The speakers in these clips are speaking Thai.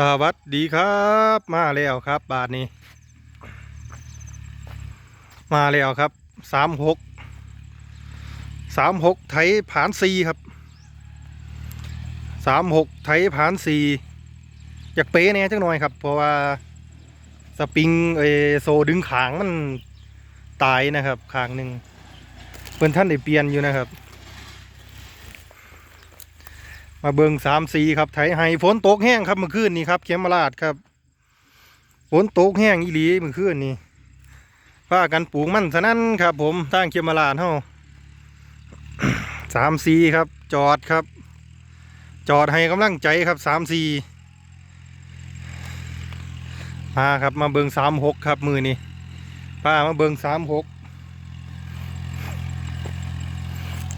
สวัสดีครับมาแล้วครับ บาทนี้ มาแล้วครับสามหกสามหกไทยผานซีครับสามหกไทยผานซีอยากเป๊ะเนี่ยจังหน่อยครับ เพราะว่าสปริงเอโซดึงขางมันตายนะครับขางหนึ่งเพิ่อนท่านได้เปลี่ยนอยู่นะครับ มาเบิงสามสีครับไถไห้ฝนตกแห้งครับเมื่อคืนนี้ครับเขมราดครับฝนตกแห้งอีหลีเมื่อคืนนี้พากันปลูกมันสนั่นครับ ผมทางเขมราดเฮาสามสีครับ จอดครับ จอดให้กำลังใจครับสามสีมาครับมาเบิงสามหกครับมือนี้ป้ามาเบิงสามหก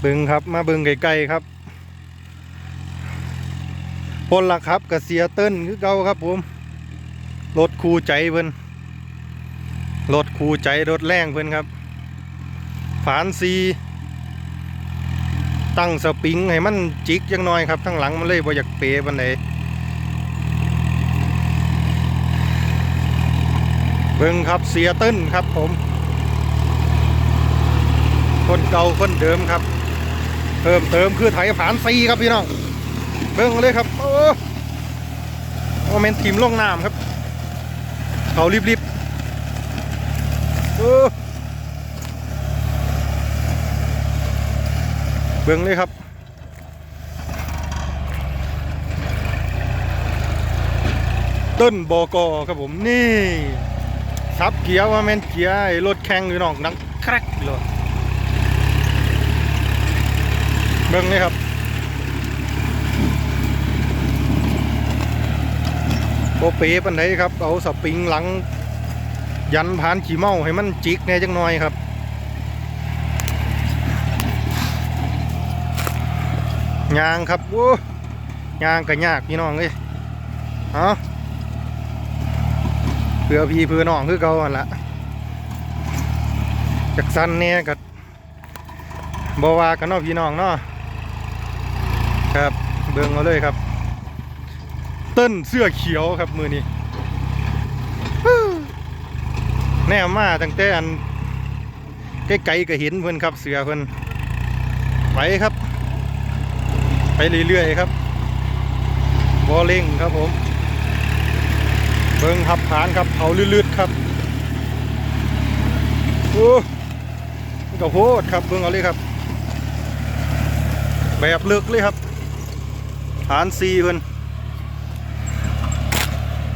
เบิงครับมาเบิงไกลๆครับ พลละครับกับเสียเติ้นคือเก่าครับผมรถคูใจเพิ่นรถคูใจรถแรงเพิ่นครับฝานซีตั้งสปริงให้มันจิกยังน้อยครับทั้งหลังมันเลยบ่อยากเปปันใดเบิ่งครับเสียเติ้นครับผม คนเก่าคนเดิมครับ เพิ่มเติมคือไถผานซีครับพี่น้อง เบิ่งเลยครับ โอ้โมเมนต์ทีมลงน้ำครับ เขารีบๆโอ้เบิ่งเลยครับต้นบกครับผมนี่ซับเกียร์ว่าแม่นเกียร์ไอ้รถแข่งอยู่นอกนังแครกเลยเบิ่งเลยครับ โบเป๋ปันไดครับ เอาสปริงหลัง ยันผ่านขี่เมาให้มันจิกแน่จังหน่อยครับยางครับโอ้ยางก็ยากพี่น้องเลยเอาเพื่อพี่เพื่อน้องคือเก่าหั่นละจากสั้นเนี่ยกับบวากันเนาะพี่น้องเนาะครับเบิ่งเอาเลยครับ ต้นเสื้อเขียวครับมือนี้แน่มาตั้งแต่อันใกล้ๆก็เห็นเพิ่อนครับเสือเพิ่อนไปครับ ไปเรื่อยๆครับบอเล่งครับผม เบิ้งขับผานครับเขาลื่นๆครับโอ้ก็โหดครับเบิ้งเอาเลยครับ แบบลึกเลยครับฐานซีเพิ่อน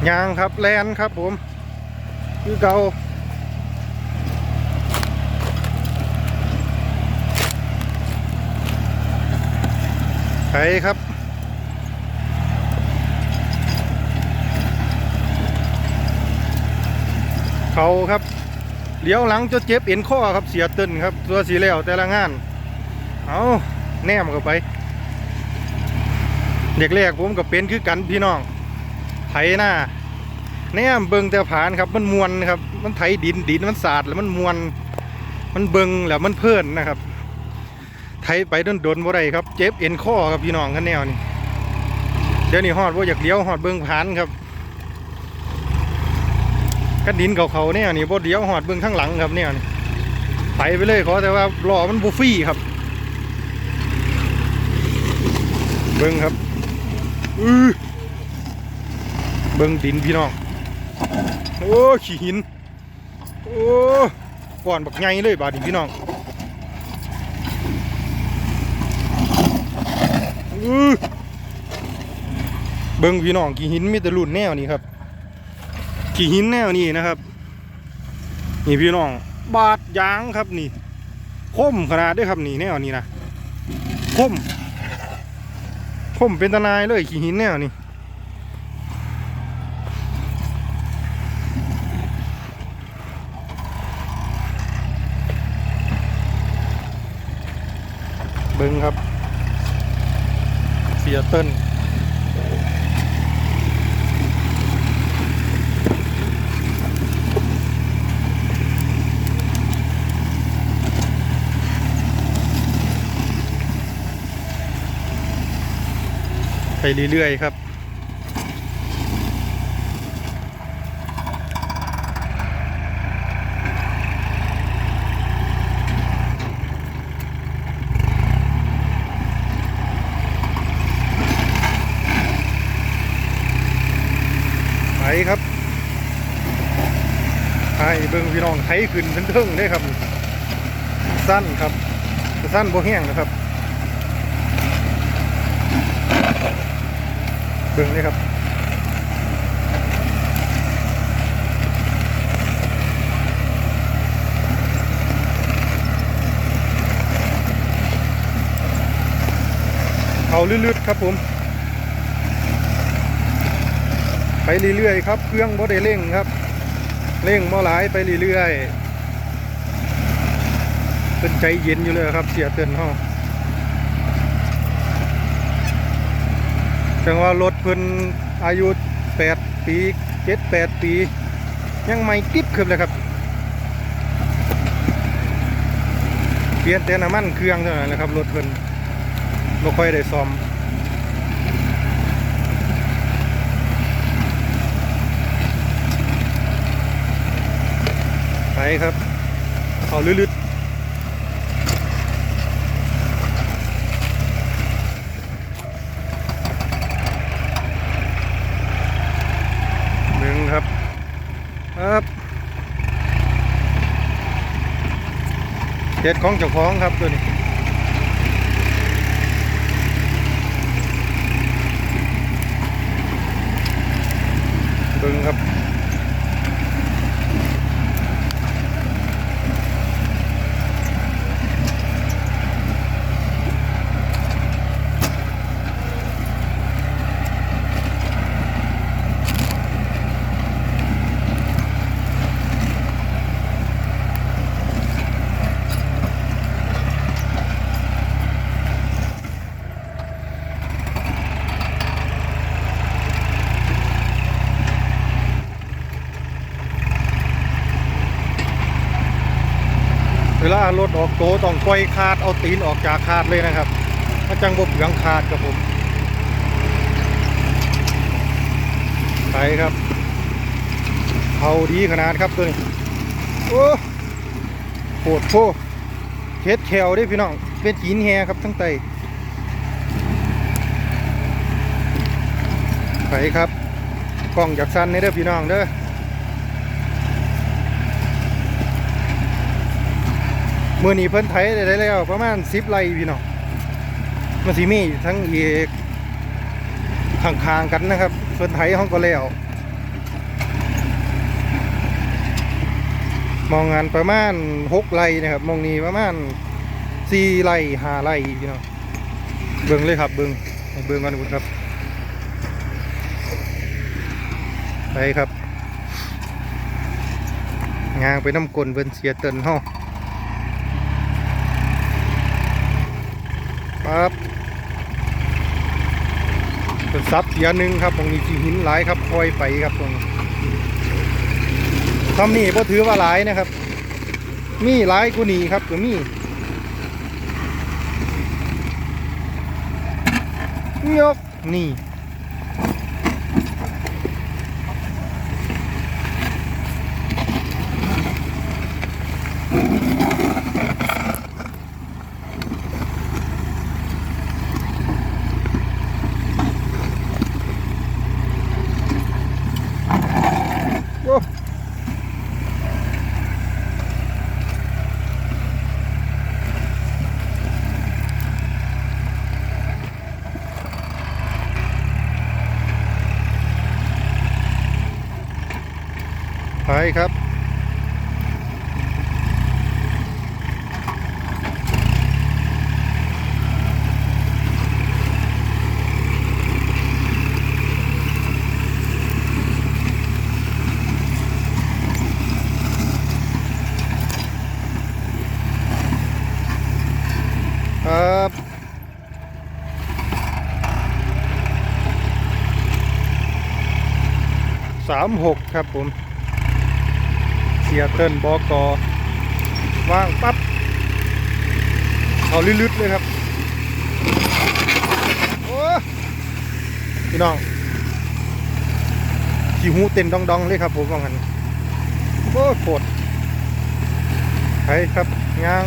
ยางครับแลนครับผม คือเกาไถครับเขาครับเลี้ยวหลังจะเจ็บเอ็นข้อครับเสียตึนครับ ตัวสีแล้วแต่ละงาน เอาแนมเข้าไป เด็กแรกผมกับเป็นคือกันพี่น้อง ไถหน้าแนมเบิงแต่ผานครับมันมวนครับ มันไถดินดินมันสาดแล้วมันมวน มันเบิงแล้วมันเพลินนะครับ ไถไปโดนโดนบ่ได้ครับ เจ็บเอ็นข้อครับพี่น้องกันแนวนี้เดี๋ยวนี้ฮอดว่าอยากเลี้ยวฮอดเบิงผานครับกันดินเขาเขาๆเนี่ยนี่บ่เลี้ยวฮอดเบิงทั้งหลังครับเนี่ยนี่ไถไปเลยขอแต่ว่าล้อมันบูฟี่ครับ เบิงครับ อือ เบิ้งดินพี่น้อง โอ้ขี้หิน โอ้ก่อนบักไงเลยบาดีพี่น้องอื้อเบิ้งพี่น้องขี้หินมีแต่รุ่นแนวนี้ครับขี้หินแนวนี้นะครับ นี่พี่น้อง บาดยางครับนี่คมขนาดด้วยครับนี่แนวนี้นะคมคมเป็นตะนายเลยขี้หินแนวนี้ บิ้งครับเซียเติ้ลไปเรื่อยๆครับ ครับไอ้เบิ่งพี่น้องไถขึ้นเทิงๆได้ครับ สั้นครับ สั้นบ่แห้งนะครับ เบิ่งเลยครับเขาลื่นๆครับผม ไปเรื่อยๆครับเครื่องบ่ได้เร่งครับ เร่งบ่หลายไปเรื่อยๆเป็นใจเย็นอยู่เลยครับ เสียเตือนห้องจังว่ารถเพิ่นอายุ8ปี7 8ปี ยังไม่กิ๊บขึ้นเลยครับ เปลี่ยนแต่น้ำมันเครื่องเท่านั้นแหละครับรถเพิ่นบ่ค่อยได้ซ่อม ไปครับเขาลึดๆหนึ่งครับครับเด็ดของเจ้าของครับตัวนี้เบึงครับ เวลารถออกโตต้องปล่อยคาดเอาตีนออกจากคาดเลยนะครับมันจังบบเหลืองคาดครับผมไปครับเขาดีขนาดครับตัวนี้โอ้โหดโพเฮ็ดแคลได้พี่น้องเป็นหินแฮครับทั้งไตไปครับกล้องจากสั้นนี่เด้อพี่น้องเด้อ มือนี้เพิ่นไถได้แล้วประมาณสิบไร่พี่น้องมันสิมีทั้งเอกข้างๆกันนะครับ เพิ่นไถห้องก็แล้วมองงานประมาณหกไร่นะครับ มองนี้ประมาณสี่ไร่ห้าไร่พี่น้องเบิ่งเลยครับเบิ่งเบิ่งกันคุณครับไปครับงางไปน้ำกลนเพิ่นเสียเตินห้อง ปั๊บเป็นซับเสียหนึ่งครับตรงนี้ที่หินหลายครับคอยไปครับตรงทำนี่พอถือว่าหลายนะครับ มีหลายกูนี่ครับก็มียกนี่ ครับ ครับสามหกครับผม สียเติ้ลบอกอว่างปั๊บเขาลึดๆเลยครับโอ้พี่น้องขี้หูเต้นดองๆเลยครับผมว่างั้นโอ้โคตรไปครับยาง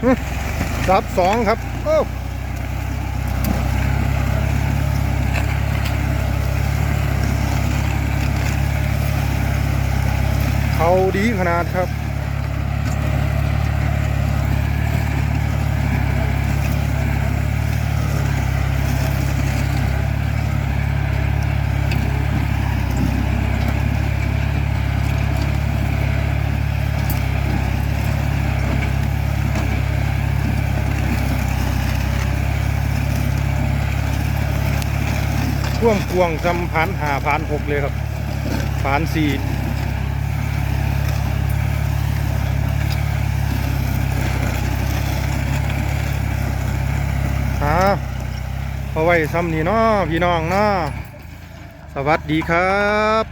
ค ซับสองครับ โอ้เขาดีขนาดครับ ท่วมกวงจำพันหาพันหกเลยครับพันสี่ฮะเอาไว้ซ้ำนี่เนาะพี่น้องเนาะสวัสดีครับ